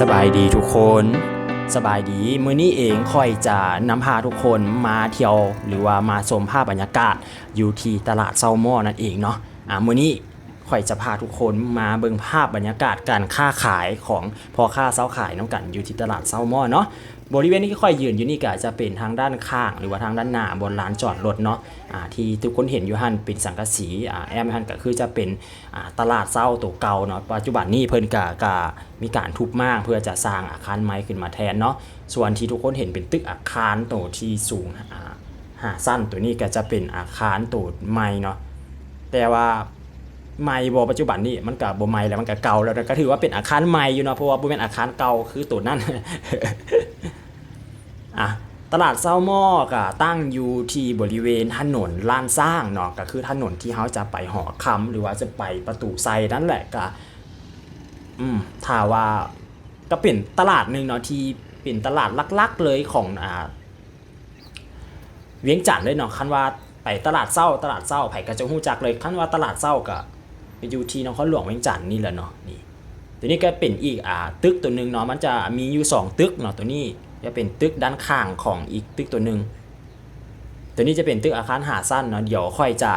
สบายดีทุกคน สบายดีมื้อนี้เองค่อยจะนำพาทุกคนมาเที่ยว หรือว่ามาชมภาพบรรยากาศอยู่ที่ตลาดเซาหม้อนั่นเองเนาะอ่ามื้อนี้ค่อยจะพาทุกคนมาเบิ่งภาพบรรยากาศการค้าขายของพ่อค้าเซาขายน้องกันอยู่ที่ตลาดเซาหม้อเนาะ บริเวณที่ค่อยยืนอยู่นี่ก็จะเป็นทางด้านข้าง หรือว่าทางด้านหน้าบนลานจอดรถเนาะอ่าที่ทุกคนเห็นอยู่หันเป็นสังกะสีอ่าแอมหันก็คือจะเป็นอ่าตลาดเซาตัวเก่าเนาะปัจจุบันนี้เพิ่นก็ก็มีการทุบมากเพื่อจะสร้างอาคารใหม่ขึ้นมาแทนเนาะส่วนที่ทุกคนเห็นเป็นตึกอาคารตัวที่สูงอ่าหาสั้นตัวนี้ก็จะเป็นอาคารตัวใหม่เนาะแต่ว่า ใหม่บ่ปัจจุบันนี่มันก็บ่ใหม่แล้วมันก็เก่าแล้วก็ถือว่าเป็นอาคารใหม่อยู่เนาะเพราะว่าบ่เป็นอาคารเก่าคือตัวนั้นอะตลาดเซาหม้อก็ตั้งอยู่ที่บริเวณถนนลานสร้างเนาะก็คือถนนที่เขาจะไปหอคำหรือว่าจะไปประตูไซนั่นแหละก็อืมถ้าว่าก็เป็นตลาดหนึ่งเนาะที่เป็นตลาดลักๆเลยของอ่าเวียงจันทน์เลยเนาะคันว่าไปตลาดเศร้าตลาดเศร้าไผ่ก็จะหู้จักเลยคันว่าตลาดเศร้าก็ ไปอยู่ที่นครหลวงเวียงจันทน์นี่แหละเนาะนี่ตัวนี้ก็เป็นอีกอ่าตึกตัวหนึ่งเนาะมันจะมีอยู่สองตึกเนาะตัวนี้จะเป็นตึกด้านข้างของอีกตึกตัวหนึ่งตัวนี้จะเป็นตึกอาคารหาสั้นเนาะเดี๋ยวค่อยจะ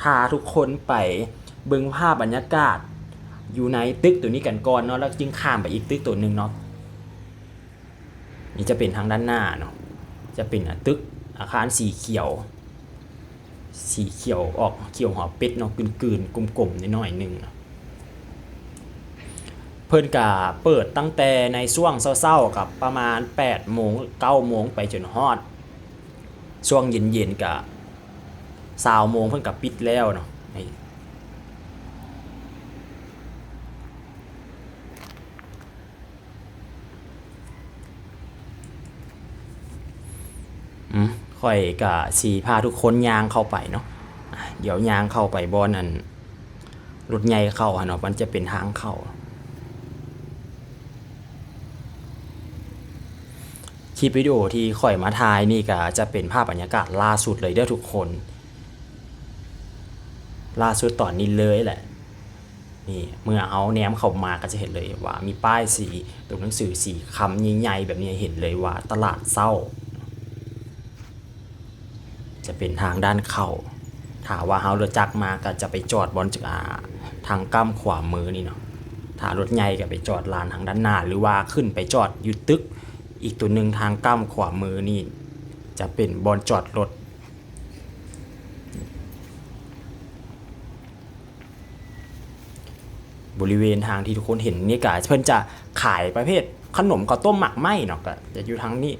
พาทุกคนไปเบิ่งภาพบรรยากาศ อยู่ในตึกตัวนี้กันก่อนเนาะแล้วจึงข้ามไปอีกตึกตัวหนึ่งเนาะนี่จะเป็นทางด้านหน้าเนาะจะเป็นตึกอาคารสีเขียว สีเขียวออกเขียวหอเป็ดเนาะกลืนๆกลมๆนิดหน่อยๆหนึ่งเพิ่นกะเปิดตั้งแต่ในช่วงเช้าๆกับประมาณ8โมง9โมงไปจนฮอด ช่วงเย็นๆกะ20โมงเพิ่นกะปิดแล้วเนาะ ค่อยกะสีพาทุกคนยางเข้าไปเนาะเดี๋ยวยางเข้าไปบอนอันรถใหญ่เข้าเนาะมันจะเป็นทางเข้าคลิปวิดีโอที่ข่อยมาถ่ายนี่ก็จะเป็นภาพบรรยากาศล่าสุดเลยเด้อทุกคน ล่าสุดตอนนี้เลยแหละนี่เมื่อเอาแนมเข้ามาก็จะเห็นเลยว่ามีป้ายสีตัวหนังสือสีคำใหญ่ๆแบบนี้เห็นเลยว่าตลาดเศร้า จะเป็นทางด้านเข้าถ้าว่าเฮารถจักรมาก็จะไปจอดบนจากอาทางกั้มขวามือนี่เนาะถ้ารถใหญ่ก็ไปจอดลานทางด้านหน้า หรือว่าขึ้นไปจอดอยู่ตึก อีกตัวหนึ่งทางกั้มขวามือนี่จะเป็นบอนจอดรถบริเวณทางที่ทุกคนเห็นนี่ก็เพิ่อนจะขายประเภทขนมข้าวต้มหมักไหมเนาะก็จะอยู่ทางนี้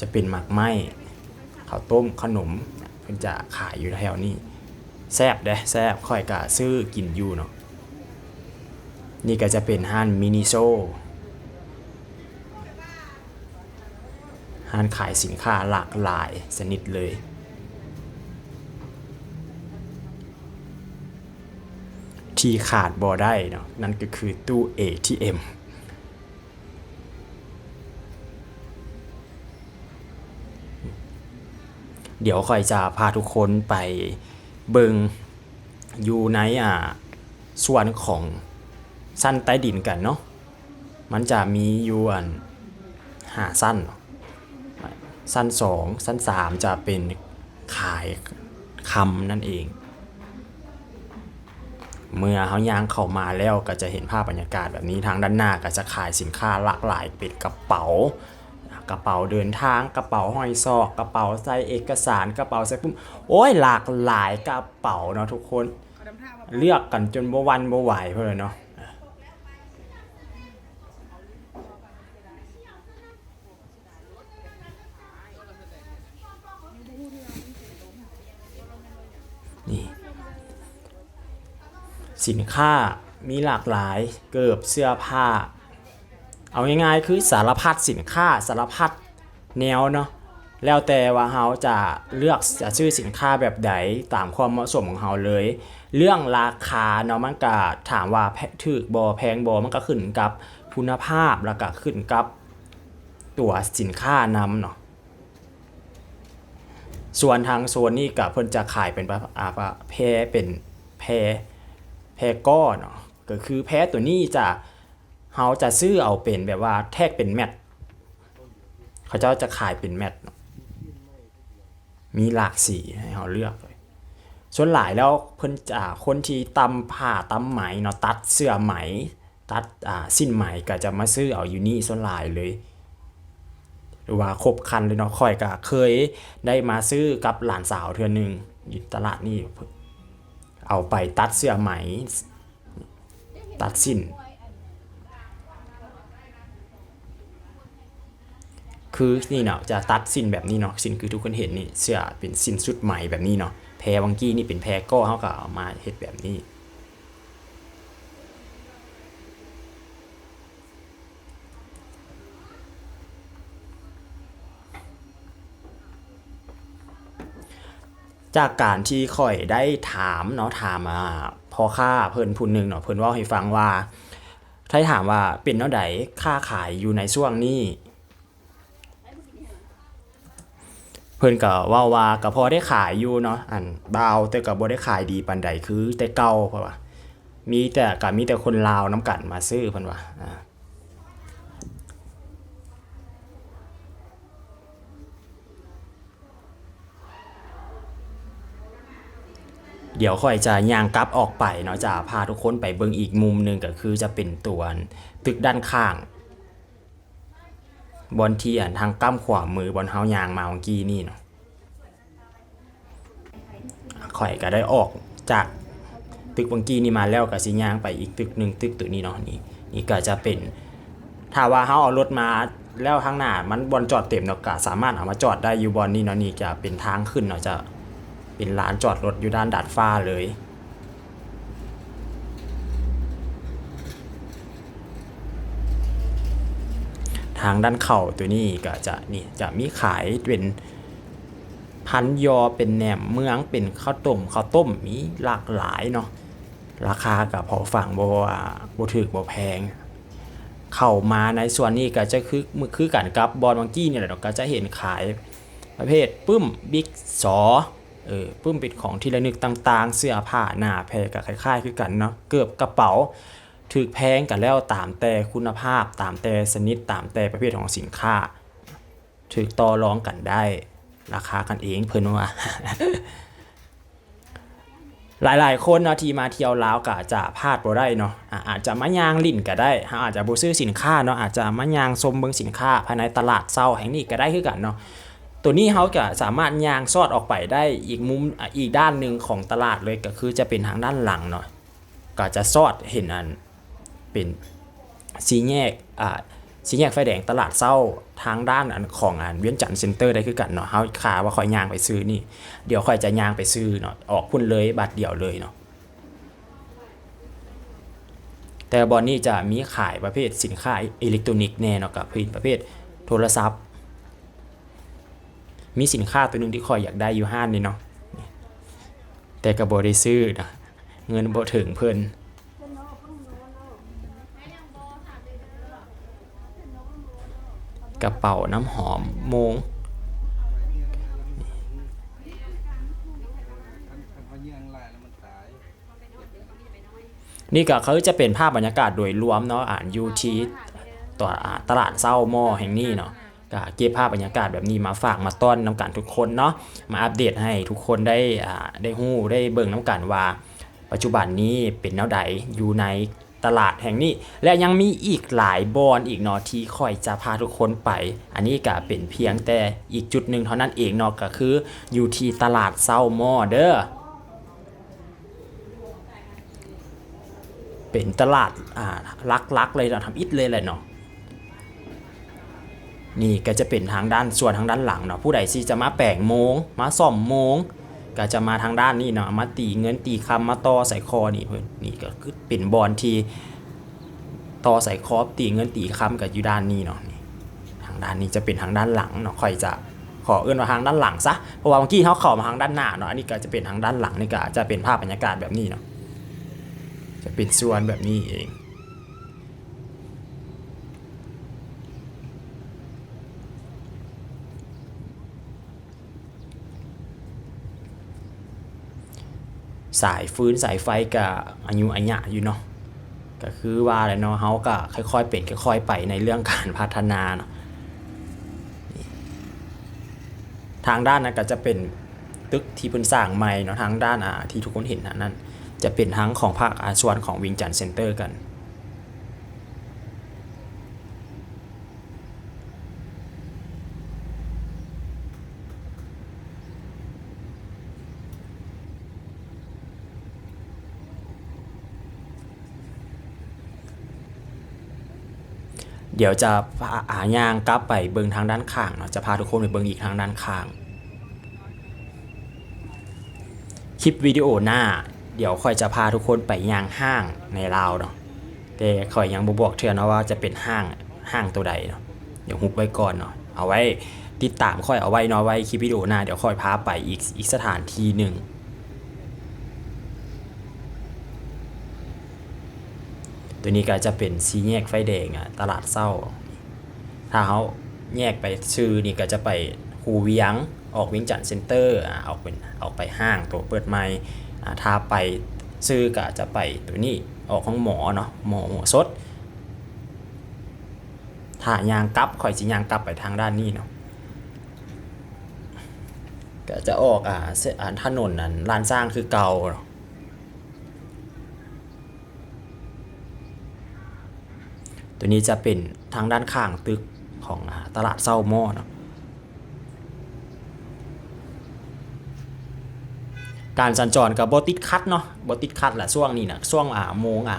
จะเป็นหมักไหมข้าวต้มขนมเพิ่นจะขายอยู่แถวนี้แซบเด้แซบค่อยกะซื้อกินอยู่เนาะนี่ก็จะเป็นห้านมินิโซห้านขายสินค้าหลากหลายสนิทเลย ที่ขาดบอได้เนาะนั่นก็คือตู้ ATM เดี๋ยวคอยจะพาทุกคนไปเบิงอยู่ในอ่าส่วนของสั้นใต้ดินกันเนาะ มันจะมีอยู่อันหาสั้น สั้นสองสั้นสามจะเป็นขายคำนั่นเอง เมื่อเขาย่างเข้ามาแล้วก็จะเห็นภาพบรรยากาศแบบนี้ทางด้านหน้าก็จะขายสินค้าหลากหลายเป็นกระเป๋า กระเป๋าเดินทางกระเป๋าห้อยซอกกระเป๋าใส่เอกสารกระเป๋าใส่ปุ่มโอ้ยหลากหลายกระเป๋าเนาะทุกคน เลือกกันจนบ่วันบ่ไหวเพื่อนเนาะนี่สินค้ามีหลากหลายเกือบเสื้อผ้า เอาง่ายๆคือสารพัดสินค้าสารพัดแนวเนาะแล้วแต่ว่าเราจะเลือกจะซื้อสินค้าแบบใดตามความเหมาะสมของเราเลย เรื่องราคาเนาะมันก็ถามว่าแพถูกบ่แพงบ่มันก็ขึ้นกับคุณภาพแล้วก็ขึ้นกับตัวสินค้านำเนาะส่วนทางโซนนี้ก็เพิ่นจะขายเป็นปอาปะแพรเป็นแพรแพรก้อเนาะก็คือแพรตัวนี้จะ เฮาจะซื้อเอาเป็นแบบว่าแทกเป็นแมทเขาเจ้าจะขายเป็นแมทมีหลากสีให้เฮาเลือกเลยส่วนหลายแล้วเพิ่นจะคนที่ตำผ้าตำไหมเนาะตัดเสื้อไหม ตัดอ่าสิ้นไหมก็จะมาซื้อเอาอยู่นี่ส่วนหลายเลยหรือว่าครบคันเลยเนาะค่อยก็เคยได้มาซื้อกับหลานสาวเทื่อหนึ่งอยู่ตลาดนี่เอาไปตัดเสื้อไหม ตัดสิ้น คือนี่เนาะจะตัดสินแบบนี้เนาะสินคือทุกคนเห็นนี่เสื้อเป็นสินสุดใหม่แบบนี้เนาะแพรวังกี้นี่เป็นแพรก็เขาก็เอามาเฮ็ดแบบนี้จากการที่ค่อยได้ถามเนาะถามอ่าพอค่าเพิ่นผู้หนึงเนาะเพิ่นว่าให้ฟังว่าถ้าถามว่าเป็นเนาะใดค่าขายอยู่ในช่วงนี้ เพิ่นก็ว่าว่าก็พอได้ขายอยู่เนาะอันเบาแต่ก็บ่ได้ขายดีปานใดคือแต่เก่าเพราะว่า มีแต่ก็มีแต่คนลาวน้ำกันมาซื้อเพิ่นว่าอ่าเดี๋ยวค่อยจะย่างกลับออกไปเนาะจะพาทุกคนไปเบิ่งอีกมุมหนึงก็คือจะเป็นตัวตึกด้านข้าง บอนที่อันทางกั้มขวามือบอนเฮายางมาเมื่อกี้นี่เนาะข่อยก็ได้ออกจากตึกเมื่อกี้นี่มาแล้วก็สิยางไปอีกตึกหนึ่งตึกตัวนี้เนาะนี่นี่ก็จะเป็นถ้าว่าเฮาเอารถมาแล้วข้างหน้ามันบอนจอดเต็มเนาะก็สามารถเอามาจอดได้อยู่บอนนี้เนาะนี่จะเป็นทางขึ้นเนาะจะเป็นลานจอดรถอยู่ด้านดาดฟ้าเลย ทางด้านเข่าตัวนี้ก็จะนี่จะมีขายเป็นพันยอเป็นแหนมเมืองเป็นข้าวต้มข้าวต้มมีหลากหลายเนาะราคากับพอฝั่งบ่ว่าบ่ถึกบ่แพง เข้ามาในส่วนนี้ก็จะคือมือคือกันกับบอลวังกี้เนี่ยแหละเนาะก็จะเห็นขายประเภทปึ้มบิ๊กสอเออปึ้มเป็นของที่ระลึกต่าง ๆ เสื้อผ้าหน้าแพรกับคล้ายๆ คือกันเนาะเกือบกระเป๋า ถือแพงกันแล้วตามแต่คุณภาพตามแต่ชนิดตามแต่ประเภทของสินค้าถือต่อรองกันได้ ราคากันเองเพิ่นว่าหลายๆ คนเนาะที่มาเที่ยวลาวก็อาจจะพลาดบ่ได้เนาะอาจจะมายางลิ่นก็ได้เฮาอาจจะบ่ซื้อสินค้าเนาะอาจจะมายางชมเบิ่งสินค้าภายในตลาดเช้าแห่งนี้ก็ได้คือกันเนาะตัวนี้เขาก็สามารถยางซอดออกไปได้อีกมุมอีกด้านหนึ่งของตลาดเลยก็คือจะเป็นทางด้านหลังเนาะก็จะซอดเห็นอัน เป็นสีแยกอ่าสีแยกไฟแดงตลาดเศร้าทางด้านอันของอันเวียนจันทร์เซ็นเตอร์ได้คือกันเนาะเฮาขาว่าคอยย่างไปซื้อนี่ เดี๋ยวคอยจะย่างไปซื้อเนาะออกพุ่นเลยบาทเดียวเลยเนาะแต่บอนนี้จะมีขายประเภทสินค้าอิเล็กทรอนิกส์แน่เนาะกับพินประเภทโทรศัพท์ มีสินค้าตัวหนึงที่คอยอยากได้อยู่ห้านนี่เนาะแต่ก็บ่ได้ซื้อนะเงินบ่ถึงเพิ่น กระเป๋าน้ำหอมมงนี่ก็เขาจะเป็นภาพบรรยากาศโดยรวมเนาะอ่านยูทีตัวอ่าตลาดเศร้าหม้อแห่งนี้เนาะก็เก็บภาพบรรยากาศแบบนี้มาฝากมาต้อนน้ำกันทุกคนเนาะมาอัปเดตให้ทุกคนได้ได้ฮู้ได้เบิ่งน้ำกันว่า ปัจจุบันนี้เป็นแนวใดอยู่ใน ตลาดแห่งนี้ และยังมีอีกหลายบอนอีกเนาะที่ค่อยจะพาทุกคนไป อันนี้ก็เป็นเพียงแต่อีกจุดหนึ่งเท่านั้นเองเนาะก็คืออยู่ที่ตลาดเศร้ามอเด้อเป็นตลาดอ่าลักๆเลยเราทำอิฐเลยแหละเนาะนี่ก็จะเป็นทางด้านส่วนทางด้านหลังเนาะผู้ใดที่จะมาแปลงโมง มาซ่อมโมง ก็จะมาทางด้านนี้เนาะมาตีเงินตีคำมาต่อใส่คอนี่เพิ่นนี่ก็คือเป็นบอลที่ต่อใส่คอตีเงินตีคำกับอยู่ด้านนี้เนาะนี่ทางด้านนี้จะเป็นทางด้านหลังเนาะค่อยจะขอเอื้อนมาทางด้านหลังซะเพราะว่าเมื่อกี้เขาเข้ามาทางด้านหน้าเนาะอันนี้ก็จะเป็นทางด้านหลังนี่ก็จะเป็นภาพบรรยากาศแบบนี้เนาะจะเป็นส่วนแบบนี้เอง สายฟื้นสายไฟกับอายุอัญญะอยู่เนาะก็คือว่าแหละเนาะเฮาก็ค่อยๆเป็นค่อยๆไปในเรื่องการพัฒนาเนาะทางด้านนั้นก็จะเป็นตึกที่เพิ่นสร้างใหม่เนาะทางด้านอ่าที่ทุกคนเห็นนะนั่นจะเป็นทั้งของภาคอาชวนของวิงจันเซ็นเตอร์กัน เดี๋ยวจะพายางกลับไปเบิงทางด้านข้างเนาะจะพาทุกคนไปเบิงอีกทางด้านข้าง คลิปวิดีโอหน้า เดี๋ยวค่อยจะพาทุกคนไปยางห้างในลาวเนาะแต่ค่อยยังบ่บอกเทื่อเนาะว่าจะเป็นห้างห้างตัวใดเนาะเดี๋ยวฮุบไว้ก่อนเนาะเอาไว้ติดตามค่อยเอาไว้เนาะไว้คลิปวิดีโอหน้าเดี๋ยวค่อยพาไปอีกอีกสถานที่หนึ่ง ตัวนี้ก็จะเป็นซีแยกไฟแดงอะตลาดเศร้า ถ้าเขาแยกไปชื่อนี่ก็จะไปคูเวียงออกวิ่งจันทน์เซ็นเตอร์อ่าออกเป็นออกไปห้างตัวเปิดใหม่อ่าถ้าไปซื้อก็จะไปตัวนี้ออกของหมอเนาะหมอหมอสดถ้ายางกลับข่อยสิยางกลับไปทางด้านนี้เนาะก็จะออกอ่าเส้นถนนนั้นลานสร้างคือเก่าเนาะ ตัวนี้จะเป็นทางด้านข้างตึกของตลาดเศร้าหม้อนะการสัญจรกับบติดคัดเนาะบติดคัดแหละช่วงนี้นะช่วงอ่าโมงอ่า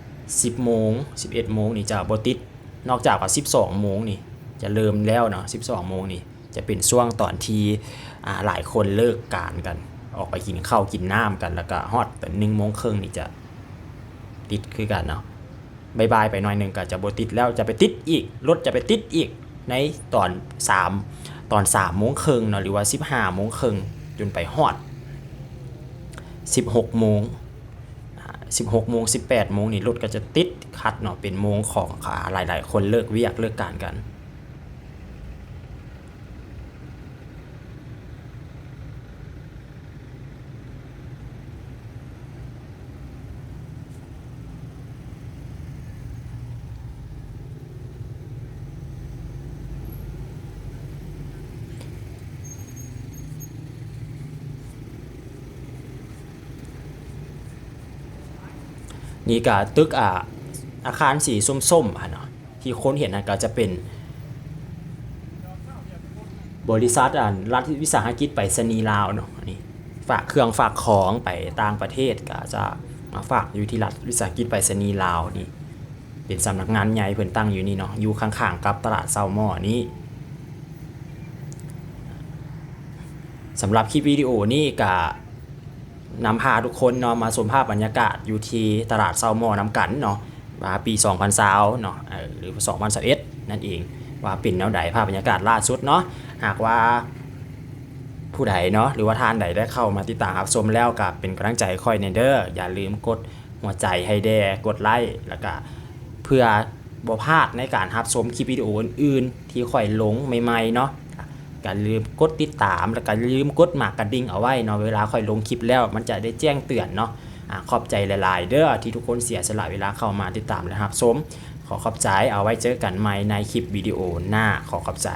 10โมง11โมงนี่จะบติดนอกจากว่า12โมงนี่จะเริ่มแล้วเนาะ12โมงนี่จะเป็นช่วงตอนที่อ่าหลายคนเลิกการกัน ออกไปกินข้าวกินน้ำกันแล้วก็ฮอดแต่หนึ่งโมงครึ่งนี่จะติดคือกันเนาะ บายบายไปหน่อยหนึ่งก็จะบติดแล้วจะไปติดอีกรถจะไปติดอีกในตอน 3 ตอน3โมงครึ่งเนาะหรือว่า 15โมงครึ่งจนไปฮอด 16โมงอ่า16โมง18โมงนี่รถก็จะติดคัดเนาะเป็นโมงของขาหลายๆ คนเลิกเวียกเลิกการกัน นี่ก็ตึกอ่าอาคารสีส้มๆอะเนาะที่คนเห็นนะก็จะเป็น บริษัทอ่ารัฐวิสาหกิจไปรษณีย์ลาวเนาะนี่ฝากเครื่องฝากของไปต่างประเทศก็จะมาฝากอยู่ที่รัฐวิสาหกิจไปรษณีย์ลาวนี่เป็นสำนักงานใหญ่เพิ่นตั้งอยู่นี่เนาะอยู่ข้างๆกับตลาดเซาหม้อนี้สำหรับคลิปวิดีโอนี่ก็ นำพาทุกคนเนาะมาชมภาพบรรยากาศอยู่ที่ตลาดเซาหมอน้ำกันเนาะว่าปี 2020เนาะเออหรือ 2021นั่นเองว่าเป็นแนวใดภาพบรรยากาศล่าสุดเนาะหากว่าผู้ใดเนาะหรือว่าท่านใดได้เข้ามาติดตามรับชมแล้วก็เป็นกำลังใจค่อยในเด้ออย่าลืมกดหัวใจให้แดกดไลค์แล้วก็เพื่อบ่พลาดในการรับชมคลิปวิดีโออื่นๆที่ค่อยลงใหม่ๆเนาะ ก็ลืมกดติดตามแล้วก็ลืมกดหมากกระดิ่งเอาไว้เนาะเวลาค่อยลงคลิปแล้วมันจะได้แจ้งเตือนเนาะอ่าขอบใจหลายๆ เด้อที่ทุกคนเสียสละเวลาเข้ามาติดตามนะครับสมขอขอบใจเอาไว้เจอกันใหม่ในคลิปวิดีโอหน้าขอขอบใจ